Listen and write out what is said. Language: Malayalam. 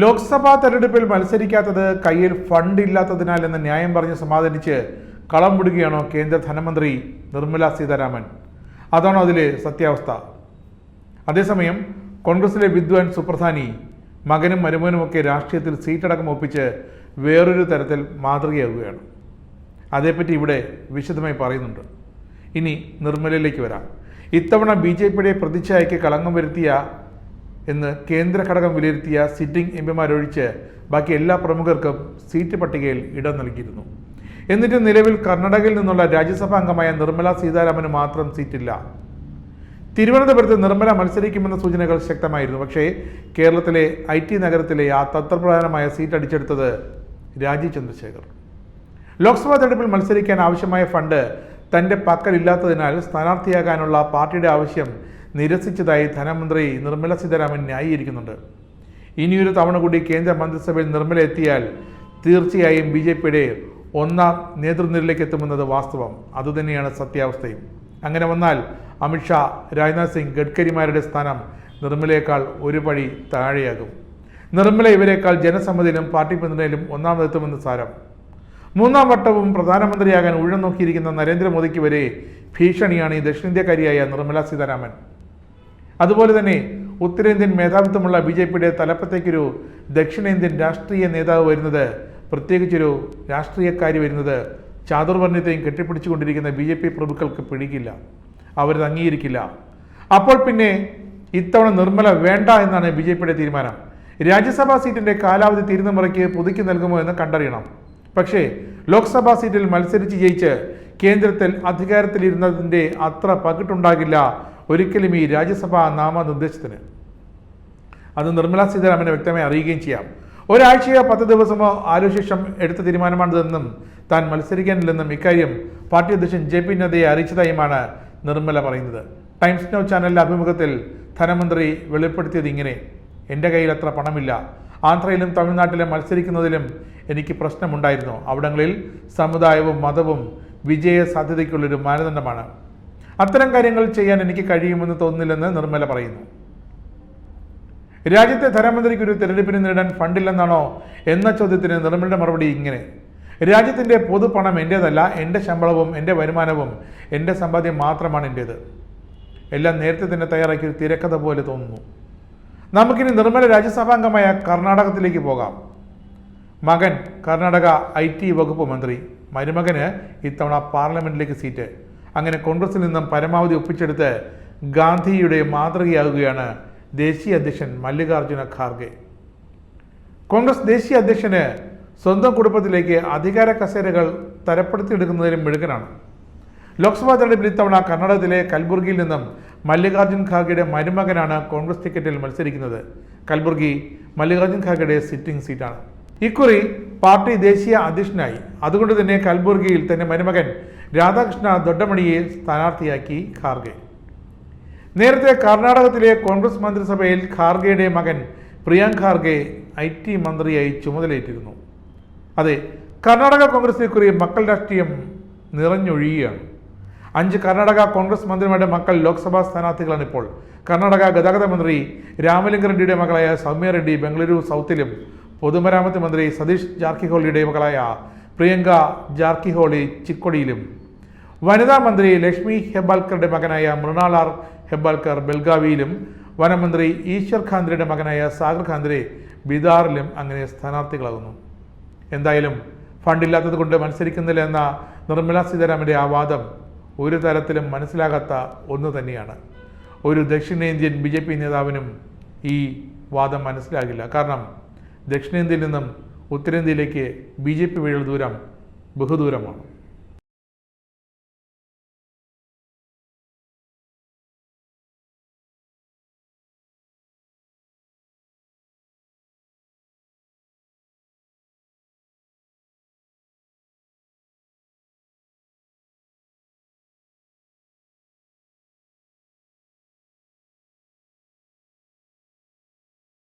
ലോക്സഭാ തെരഞ്ഞെടുപ്പിൽ മത്സരിക്കാത്തത് കയ്യിൽ ഫണ്ട് ഇല്ലാത്തതിനാൽ എന്ന ന്യായം പറഞ്ഞ് സമാധാനിച്ച് കളം വിടുകയാണോ കേന്ദ്ര ധനമന്ത്രി നിർമ്മല സീതാരാമൻ? അതാണോ അതിലെ സത്യാവസ്ഥ? അതേസമയം കോൺഗ്രസിലെ വിദ്വാൻ സുപ്രധാനി മകനും മരുമകനുമൊക്കെ രാഷ്ട്രീയത്തിൽ സീറ്റടക്കം ഒപ്പിച്ച് വേറൊരു തരത്തിൽ മാതൃകയാവുകയാണ്. അതേപ്പറ്റി ഇവിടെ വിശദമായി പറയുന്നുണ്ട്. ഇനി നിർമ്മലയിലേക്ക് വരാം. ഇത്തവണ ബി ജെ പിയുടെ പ്രതിച്ഛായയ്ക്ക് കളങ്കം വരുത്തിയ എന്ന് കേന്ദ്ര ഘടകം വിലയിരുത്തിയ സിറ്റിംഗ് എം പിമാരൊഴിച്ച് ബാക്കി എല്ലാ പ്രമുഖർക്കും സീറ്റ് പട്ടികയിൽ ഇടം നൽകിയിരുന്നു. എന്നിട്ട് നിലവിൽ കർണാടകയിൽ നിന്നുള്ള രാജ്യസഭാ അംഗമായ നിർമ്മല സീതാരാമന് മാത്രം സീറ്റില്ല. തിരുവനന്തപുരത്ത് നിർമ്മല മത്സരിക്കുമെന്ന സൂചനകൾ ശക്തമായിരുന്നു. പക്ഷേ കേരളത്തിലെ ഐ ടി നഗരത്തിലെ ആ തന്ത്രപ്രധാനമായ സീറ്റ് അടിച്ചെടുത്തത് രാജീവ് ചന്ദ്രശേഖർ. ലോക്സഭാ തെരഞ്ഞെടുപ്പിൽ മത്സരിക്കാൻ ആവശ്യമായ ഫണ്ട് തന്റെ പക്കലില്ലാത്തതിനാൽ സ്ഥാനാർത്ഥിയാകാനുള്ള പാർട്ടിയുടെ ആവശ്യം നിരസിച്ചതായി ധനമന്ത്രി നിർമ്മല സീതാരാമൻ ന്യായീകരിക്കുന്നുണ്ട്. ഇനിയൊരു തവണ കൂടി കേന്ദ്ര മന്ത്രിസഭയിൽ നിർമ്മല എത്തിയാൽ തീർച്ചയായും ബി ജെ പിയുടെ ഒന്നാം നേതൃനിരയിലേക്ക് എത്തുമെന്നത് വാസ്തവം. അതുതന്നെയാണ് സത്യാവസ്ഥയും. അങ്ങനെ വന്നാൽ അമിത്ഷാ രാജ്നാഥ് സിംഗ് ഗഡ്കരിമാരുടെ സ്ഥാനം നിർമ്മലയേക്കാൾ ഒരു പടി താഴെയാകും. നിർമ്മല ഇവരെക്കാൾ ജനസമ്മതിയിലും പാർട്ടി പിന്തുണയിലും ഒന്നാമതെത്തുമെന്ന് സാരം. മൂന്നാം വട്ടവും പ്രധാനമന്ത്രിയാകാൻ ഉഴം നോക്കിയിരിക്കുന്ന നരേന്ദ്രമോദിക്ക് വരെ ഭീഷണിയാണ് ഈ ദക്ഷിണേന്ത്യക്കാരിയായ നിർമ്മല സീതാരാമൻ. അതുപോലെ തന്നെ ഉത്തരേന്ത്യൻ മേധാവിത്വമുള്ള ബി ജെ പിയുടെ തലപ്പത്തേക്കൊരു ദക്ഷിണേന്ത്യൻ രാഷ്ട്രീയ നേതാവ് വരുന്നത് പ്രത്യേകിച്ചൊരു രാഷ്ട്രീയക്കാരി വരുന്നത് ചാതുർവർണത്തെയും കെട്ടിപ്പിടിച്ചുകൊണ്ടിരിക്കുന്ന ബി ജെ പി പ്രഭുക്കൾക്ക് പിടിക്കില്ല. അവരത് അംഗീകരിക്കില്ല. അപ്പോൾ പിന്നെ ഇത്തവണ നിർമ്മല വേണ്ട എന്നാണ് ബി ജെ പിയുടെ തീരുമാനം. രാജ്യസഭാ സീറ്റിന്റെ കാലാവധി തീരുന്ന മുറയ്ക്ക് പുതുക്കി നൽകുമോ എന്ന് കണ്ടറിയണം. പക്ഷേ ലോക്സഭാ സീറ്റിൽ മത്സരിച്ച് ജയിച്ച് കേന്ദ്രത്തിൽ അധികാരത്തിലിരുന്നതിന്റെ അത്ര പകിട്ടുണ്ടാകില്ല ഒരിക്കലും ഈ രാജ്യസഭാ നാമനിർദ്ദേശത്തിന് അത് നിർമ്മലാ സീതാരാമനെ വ്യക്തമായി അറിയുകയും ചെയ്യാം. ഒരാഴ്ചയോ പത്ത് ദിവസമോ ആലോചിഷം എടുത്ത തീരുമാനമാണിതെന്നും താൻ മത്സരിക്കാനില്ലെന്നും ഇക്കാര്യം പാർട്ടി അധ്യക്ഷൻ ജെ പി നദ്ദയെ അറിയിച്ചതായുമാണ് നിർമ്മല പറയുന്നത്. ടൈംസ് നൗ ചാനലിലെ അഭിമുഖത്തിൽ ധനമന്ത്രി വെളിപ്പെടുത്തിയത് ഇങ്ങനെ എന്റെ കയ്യിൽ അത്ര പണമില്ല. ആന്ധ്രയിലും തമിഴ്നാട്ടിലും മത്സരിക്കുന്നതിലും എനിക്ക് പ്രശ്നമുണ്ടായിരുന്നു. അവിടങ്ങളിൽ സമുദായവും മതവും വിജയ സാധ്യതയ്ക്കുള്ളൊരു മാനദണ്ഡമാണ്. അത്തരം കാര്യങ്ങൾ ചെയ്യാൻ എനിക്ക് കഴിയുമെന്ന് തോന്നുന്നില്ലെന്ന് നിർമ്മല പറയുന്നു. രാജ്യത്തെ ധനമന്ത്രിക്ക് ഒരു തെരഞ്ഞെടുപ്പിന് നേടാൻ ഫണ്ടില്ലെന്നാണോ എന്ന ചോദ്യത്തിന് നിർമ്മലയുടെ മറുപടി ഇങ്ങനെ. രാജ്യത്തിന്റെ പൊതുപണം എന്റേതല്ല എന്റെ ശമ്പളവും എന്റെ വരുമാനവും എന്റെ സമ്പാദ്യം മാത്രമാണ് എന്റേത് എല്ലാം നേരത്തെ തന്നെ തയ്യാറാക്കിയ ഒരു തിരക്കഥ പോലെ തോന്നുന്നു. നമുക്കിനി നിർമ്മല രാജ്യസഭാംഗമായ കർണാടകത്തിലേക്ക് പോകാം. മകൻ കർണാടക ഐ ടി വകുപ്പ് മന്ത്രി മരുമകന് ഇത്തവണ പാർലമെന്റിലേക്ക് സീറ്റ്. അങ്ങനെ കോൺഗ്രസിൽ നിന്നും പരമാവധി ഒപ്പിച്ചെടുത്ത് ഗാന്ധിയുടെ മാതൃകയാകുകയാണ് ദേശീയ അധ്യക്ഷൻ മല്ലികാർജുന ഖാർഗെ. കോൺഗ്രസ് ദേശീയ അധ്യക്ഷന് സ്വന്തം കുടുംബത്തിലേക്ക് അധികാര കസേരകൾ തരപ്പെടുത്തിയെടുക്കുന്നതിലും മിടുക്കനാണ്. ലോക്സഭാ തെരഞ്ഞെടുപ്പിൽ ഇത്തവണ കർണാടകത്തിലെ കൽബുർഗിയിൽ നിന്നും മല്ലികാർജുൻ ഖാർഗെയുടെ മരുമകനാണ് കോൺഗ്രസ് ടിക്കറ്റിൽ മത്സരിക്കുന്നത്. കൽബുർഗി മല്ലികാർജുൻ ഖാർഗെയുടെ സിറ്റിംഗ് സീറ്റാണ്. ഇക്കുറി പാർട്ടി ദേശീയ അധ്യക്ഷനായി. അതുകൊണ്ട് തന്നെ കൽബുർഗിയിൽ തന്റെ മരുമകൻ രാധാകൃഷ്ണ ദൊഡ്ഡമണിയെ സ്ഥാനാർത്ഥിയാക്കി ഖാർഗെ. നേരത്തെ കർണാടകത്തിലെ കോൺഗ്രസ് മന്ത്രിസഭയിൽ ഖാർഗെയുടെ മകൻ പ്രിയാങ്ക് ഖാർഗെ ഐ ടി മന്ത്രിയായി ചുമതലയേറ്റിരുന്നു. അതെ കർണാടക കോൺഗ്രസ് ഇക്കുറി മക്കൾ രാഷ്ട്രീയം നിറഞ്ഞൊഴിയുകയാണ് അഞ്ച് കർണാടക കോൺഗ്രസ് മന്ത്രിമാരുടെ മക്കൾ ലോക്സഭാ സ്ഥാനാർത്ഥികളാണ് ഇപ്പോൾ കർണാടക ഗതാഗത മന്ത്രി രാമലിംഗ റെഡ്ഡിയുടെ മകളായ സൗമ്യ റെഡ്ഡി ബംഗളൂരു സൗത്തിലും പൊതുമരാമത്ത് മന്ത്രി സതീഷ് ജാർക്കിഹോളിയുടെ മകളായ പ്രിയങ്ക ജാർക്കിഹോളി ചിക്കൊടിയിലും വനിതാ മന്ത്രി ലക്ഷ്മി ഹെബാൽക്കറുടെ മകനായ മൃണാൾ ഹെബാൽക്കർ ബെൽഗാവിയിലും വനമന്ത്രി ഈശ്വർ ഖാന്ദ്രയുടെ മകനായ സാഗർ ഖാന്ദ്രെ ബിദാറിലും അങ്ങനെ സ്ഥാനാർത്ഥികളാകുന്നു. എന്തായാലും ഫണ്ടില്ലാത്തത് കൊണ്ട് മത്സരിക്കുന്നില്ല എന്ന നിർമ്മല സീതാരാമന്റെ ആ വാദം ഒരു തരത്തിലും മനസ്സിലാകാത്ത ഒന്ന് തന്നെയാണ്. ഒരു ദക്ഷിണേന്ത്യൻ ബി ജെ പി നേതാവിനും ഈ വാദം മനസ്സിലാകില്ല. കാരണം ദക്ഷിണേന്ത്യയിൽ നിന്നും ഉത്തരേന്ത്യയിലേക്ക് ബി ജെ പി വഴിയുള്ള ദൂരം ബഹുദൂരമാണ്.